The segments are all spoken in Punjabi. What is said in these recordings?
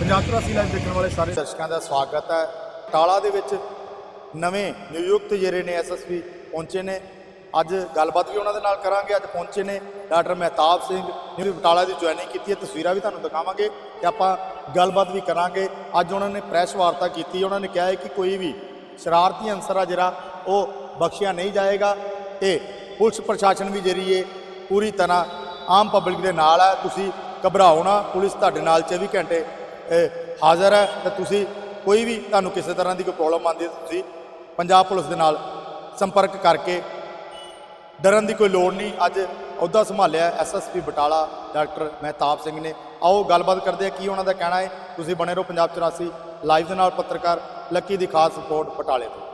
ਪੰਜਾਬ 84 ਲਾਈਵ ਦੇਖਣ ਵਾਲੇ ਸਾਰੇ ਦਰਸ਼ਕਾਂ ਦਾ ਸਵਾਗਤ ਹੈ। ਟਾਲਾ ਦੇ ਵਿੱਚ ਨਵੇਂ ਨਿਯੁਕਤ ਜਿਹੜੇ ਨੇ ਐਸਐਸਪੀ ਪਹੁੰਚੇ ਨੇ। ਅੱਜ ਗੱਲਬਾਤ ਵੀ ਉਹਨਾਂ ਦੇ ਨਾਲ ਕਰਾਂਗੇ। ਅੱਜ ਪਹੁੰਚੇ ਨੇ ਡਾਕਟਰ ਮਹਿਤਾਬ ਸਿੰਘ, ਜਿਹਨੇ ਬਟਾਲਾ ਦੀ ਜੁਆਇਨਿੰਗ ਕੀਤੀ ਹੈ। ਤਸਵੀਰਾਂ ਵੀ ਤੁਹਾਨੂੰ ਦਿਖਾਵਾਂਗੇ ਤੇ ਆਪਾਂ ਗੱਲਬਾਤ ਵੀ ਕਰਾਂਗੇ। ਅੱਜ ਉਹਨਾਂ ਨੇ ਪ੍ਰੈਸ ਵਾਰਤਾ ਕੀਤੀ। ਉਹਨਾਂ ਨੇ ਕਿਹਾ ਹੈ ਕਿ ਕੋਈ ਵੀ ਸ਼ਰਾਰਤੀ ਅੰਸਰ ਆ ਜਿਹੜਾ, ਉਹ ਬਖਸ਼ਿਆ ਨਹੀਂ ਜਾਏਗਾ ਤੇ ਪੁਲਿਸ ਪ੍ਰਸ਼ਾਸਨ ਵੀ ਜਿਹੜੀ ਹੈ, ਪੂਰੀ ਤਰ੍ਹਾਂ ਆਮ ਪਬਲਿਕ ਦੇ ਨਾਲ ਹੈ। ਤੁਸੀਂ ਘਬਰਾਓ ਨਾ। ਪੁਲਿਸ ਤੁਹਾਡੇ ਨਾਲ 24 ਘੰਟੇ ਹਾਜ਼ਰ ਹੈ ਤੇ ਤੁਸੀਂ ਕੋਈ ਵੀ ਤੁਹਾਨੂੰ ਕਿਸੇ ਤਰ੍ਹਾਂ ਦੀ ਕੋਈ ਪ੍ਰੋਬਲਮ ਆਉਂਦੀ ਹੈ, ਤੁਸੀਂ ਪੰਜਾਬ ਪੁਲਿਸ ਦੇ ਨਾਲ ਸੰਪਰਕ ਕਰਕੇ ਡਰਨ ਦੀ ਕੋਈ ਲੋੜ ਨਹੀਂ। ਅੱਜ ਅਹੁਦਾ ਸੰਭਾਲਿਆ ਐਸਐਸਪੀ ਬਟਾਲਾ, ਡਾਕਟਰ ਮਹਿਤਾਬ ਸਿੰਘ ਨੇ। ਆਓ ਗੱਲਬਾਤ ਕਰਦੇ ਆ ਕੀ ਉਹਨਾਂ ਦਾ ਕਹਿਣਾ ਹੈ। ਤੁਸੀਂ ਬਣੇ ਰਹੋ ਪੰਜਾਬ 84 ਲਾਈਵ ਦੇ ਨਾਲ ਪੱਤਰਕਾਰ, ਲੱਕੀ ਦੀ ਖਾਸ ਰਿਪੋਰਟ ਬਟਾਲੇ ਤੋਂ।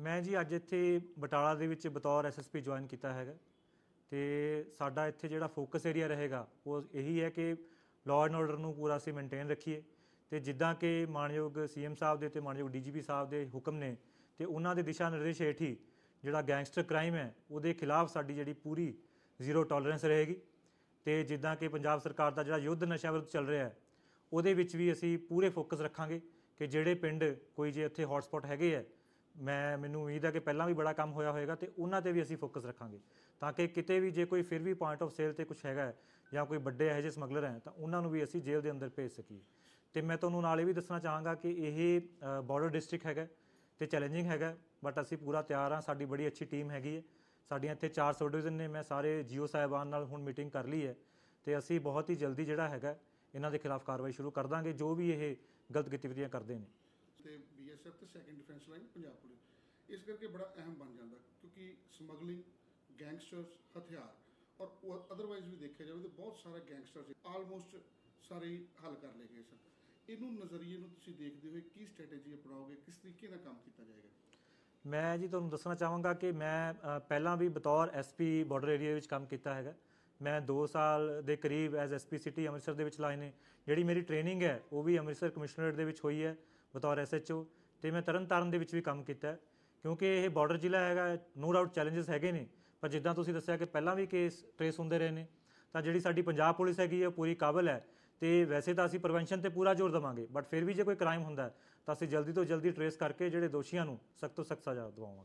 ਮੈਂ ਜੀ ਅੱਜ ਇੱਥੇ ਬਟਾਲਾ ਦੇ ਵਿੱਚ ਬਤੌਰ ਐਸਐਸਪੀ ਜੁਆਇਨ ਕੀਤਾ ਹੈਗਾ ਤੇ ਸਾਡਾ ਇੱਥੇ ਜਿਹੜਾ ਫੋਕਸ ਏਰੀਆ ਰਹੇਗਾ, ਉਹ ਇਹੀ ਹੈ ਕਿ ਲਾਅ ਐਂਡ ਆਰਡਰ ਨੂੰ ਪੂਰਾ ਅਸੀਂ ਮੇਨਟੇਨ ਰੱਖੀਏ ਤੇ ਜਿੱਦਾਂ ਕਿ ਮਾਨਯੋਗ ਸੀਐਮ ਸਾਹਿਬ ਦੇ ਤੇ ਮਾਨਯੋਗ ਡੀਜੀਪੀ ਸਾਹਿਬ ਦੇ ਹੁਕਮ ਨੇ ਤੇ ਉਹਨਾਂ ਦੇ ਦਿਸ਼ਾ ਨਿਰਦੇਸ਼ ਹੇਠ ਹੀ ਜਿਹੜਾ ਗੈਂਗਸਟਰ ਕ੍ਰਾਈਮ ਹੈ, ਉਹਦੇ ਖਿਲਾਫ ਸਾਡੀ ਜਿਹੜੀ ਪੂਰੀ ਜ਼ੀਰੋ ਟੋਲਰੈਂਸ ਰਹੇਗੀ। ਤੇ ਜਿੱਦਾਂ ਕਿ ਪੰਜਾਬ ਸਰਕਾਰ ਦਾ ਜਿਹੜਾ ਯੁੱਧ ਨਸ਼ਿਆਂ ਵਿਰੁੱਧ ਚੱਲ ਰਿਹਾ ਹੈ, ਉਹਦੇ ਵਿੱਚ ਵੀ ਅਸੀਂ ਪੂਰੇ ਫੋਕਸ ਰੱਖਾਂਗੇ ਕਿ ਜਿਹੜੇ ਪਿੰਡ ਕੋਈ ਜੇ ਇੱਥੇ ਹੌਟਸਪੌਟ ਹੈਗੇ ਹੈ, ਮੈਂ, ਮੈਨੂੰ ਉਮੀਦ ਹੈ ਕਿ ਪਹਿਲਾਂ ਵੀ ਬੜਾ ਕੰਮ ਹੋਇਆ ਹੋਵੇਗਾ ਤੇ ਉਹਨਾਂ ਤੇ ਵੀ ਅਸੀਂ ਫੋਕਸ ਰੱਖਾਂਗੇ। ਤਾਂ ਕਿ ਕਿਤੇ ਵੀ ਜੇ ਕੋਈ ਫਿਰ ਵੀ ਪੁਆਇੰਟ ਆਫ ਸੇਲ ਤੇ ਕੁਝ ਹੈਗਾ ਜਾਂ ਕੋਈ ਵੱਡੇ ਇਹੋ ਜਿਹੇ ਸਮਗਲਰ ਹੈ, ਤਾਂ ਉਹਨਾਂ ਨੂੰ ਵੀ ਅਸੀਂ ਜੇਲ੍ਹ ਦੇ ਅੰਦਰ ਭੇਜ ਸਕੀਏ। ਤੇ ਮੈਂ ਤੁਹਾਨੂੰ ਨਾਲ ਇਹ ਵੀ ਦੱਸਣਾ ਚਾਹਾਂਗਾ ਕਿ ਇਹ ਬਾਰਡਰ ਡਿਸਟ੍ਰਿਕਟ ਹੈਗਾ ਤੇ ਚੈਲੰਜਿੰਗ ਹੈਗਾ ਬਟ ਅਸੀਂ ਪੂਰਾ ਤਿਆਰ ਹਾਂ, ਸਾਡੀ ਬੜੀ ਅੱਛੀ ਟੀਮ ਹੈਗੀ ਹੈ। ਸਾਡੀਆਂ ਇੱਥੇ ਚਾਰ ਸਬ ਡਿਵੀਜ਼ਨ ਨੇ, ਮੈਂ ਸਾਰੇ ਜੀਓ ਸਾਹਿਬਾਨ ਨਾਲ ਹੁਣ ਮੀਟਿੰਗ ਕਰ ਲਈ ਹੈ ਤੇ ਅਸੀਂ ਬਹੁਤ ਹੀ ਜਲਦੀ ਜਿਹੜਾ ਹੈਗਾ, ਇਹਨਾਂ ਦੇ ਖਿਲਾਫ ਕਾਰਵਾਈ ਸ਼ੁਰੂ ਕਰ ਦਾਂਗੇ, ਜੋ ਵੀ ਇਹ ਗਲਤ ਗਤੀਵਿਧੀਆਂ ਕਰਦੇ ਨੇ। ਤੇ ਬੀਐਸਐਫ ਤੇ second defence line Punjab police. ਇਸ ਕਰਕੇ ਬੜਾ ਅਹਿਮ ਬਣ ਜਾਂਦਾ, ਕਿਉਂਕਿ ਸਮਗਲਿੰਗ, ਗੈਂਗਸਟਰਸ, ਹਥਿਆਰ, ਔਰ ਅਦਰਵਾਈਜ਼ ਵੀ ਦੇਖਿਆ ਜਾਵੇ ਤਾਂ ਬਹੁਤ ਸਾਰਾ ਗੈਂਗਸਟਰਸ ਆਲਮੋਸਟ ਸਾਰੇ ਹੀ ਹੱਲ ਕਰ ਲਏ ਗਏ ਸਨ। ਇਹਨੂੰ ਨਜ਼ਰੀਏ ਨੂੰ ਤੁਸੀਂ ਦੇਖਦੇ ਹੋਏ ਕੀ ਸਟ੍ਰੈਟੇਜੀ ਅਪਣਾਓਗੇ, ਕਿਸ ਤਰੀਕੇ ਨਾਲ ਕੰਮ ਕੀਤਾ ਜਾਏਗਾ? ਮੈਂ ਜੀ ਤੁਹਾਨੂੰ ਦੱਸਣਾ ਚਾਹਾਂਗਾ ਕਿ ਮੈਂ ਪਹਿਲਾਂ ਵੀ ਬਤੌਰ ਐਸਪੀ ਬਾਰਡਰ ਏਰੀਆ ਵਿੱਚ ਕੰਮ ਕੀਤਾ ਹੈਗਾ। ਮੈਂ 2 ਸਾਲ ਦੇ ਕਰੀਬ ਐਜ਼ ਐਸਪੀ ਸਿਟੀ ਅੰਮ੍ਰਿਤਸਰ ਦੇ ਵਿੱਚ ਲਾਏ ਨੇ। ਜਿਹੜੀ ਮੇਰੀ ਟ੍ਰੇਨਿੰਗ ਹੈ, ਉਹ ਵੀ ਅੰਮ੍ਰਿਤਸਰ ਕਮਿਸ਼ਨਰੇਟ ਦੇ ਵਿੱਚ ਹੋਈ ਹੈ, ਬਤੌਰ ਐਸਐਚਓ ਤੇ ਮੈਂ ਤਰਨਤਾਰਨ ਦੇ ਵਿੱਚ ਵੀ ਕੰਮ ਕੀਤਾ ਕਿਉਂਕਿ ਇਹ ਬਾਰਡਰ ਜ਼ਿਲ੍ਹਾ ਹੈਗਾ ਨੋ ਡਾਊਟ ਚੈਲੰਜਸ ਹੈਗੇ ਨੇ। ਪਰ ਜਿੱਦਾਂ ਤੁਸੀਂ ਦੱਸਿਆ ਕਿ ਪਹਿਲਾਂ ਵੀ ਕੇਸ ਟ੍ਰੇਸ ਹੁੰਦੇ ਰਹੇ ਨੇ, ਤਾਂ ਜਿਹੜੀ ਸਾਡੀ ਪੰਜਾਬ ਪੁਲਿਸ ਹੈਗੀ ਹੈ, ਉਹ ਪੂਰੀ ਕਾਬਲ ਹੈ। ਤੇ ਵੈਸੇ ਤਾਂ ਅਸੀਂ ਪ੍ਰੀਵੈਂਸ਼ਨ ਤੇ ਪੂਰਾ ਜ਼ੋਰ ਦੇਵਾਂਗੇ ਬਟ ਫਿਰ ਵੀ ਜੇ ਕੋਈ ਕ੍ਰਾਈਮ ਹੁੰਦਾ ਹੈ, ਤਾਂ ਅਸੀਂ ਜਲਦੀ ਤੋਂ ਜਲਦੀ ਟਰੇਸ ਕਰਕੇ ਜਿਹੜੇ ਦੋਸ਼ੀਆਂ ਨੂੰ ਸਖਤ ਤੋਂ ਸਖਤ ਸਜ਼ਾ ਦਿਵਾਵਾਂਗੇ।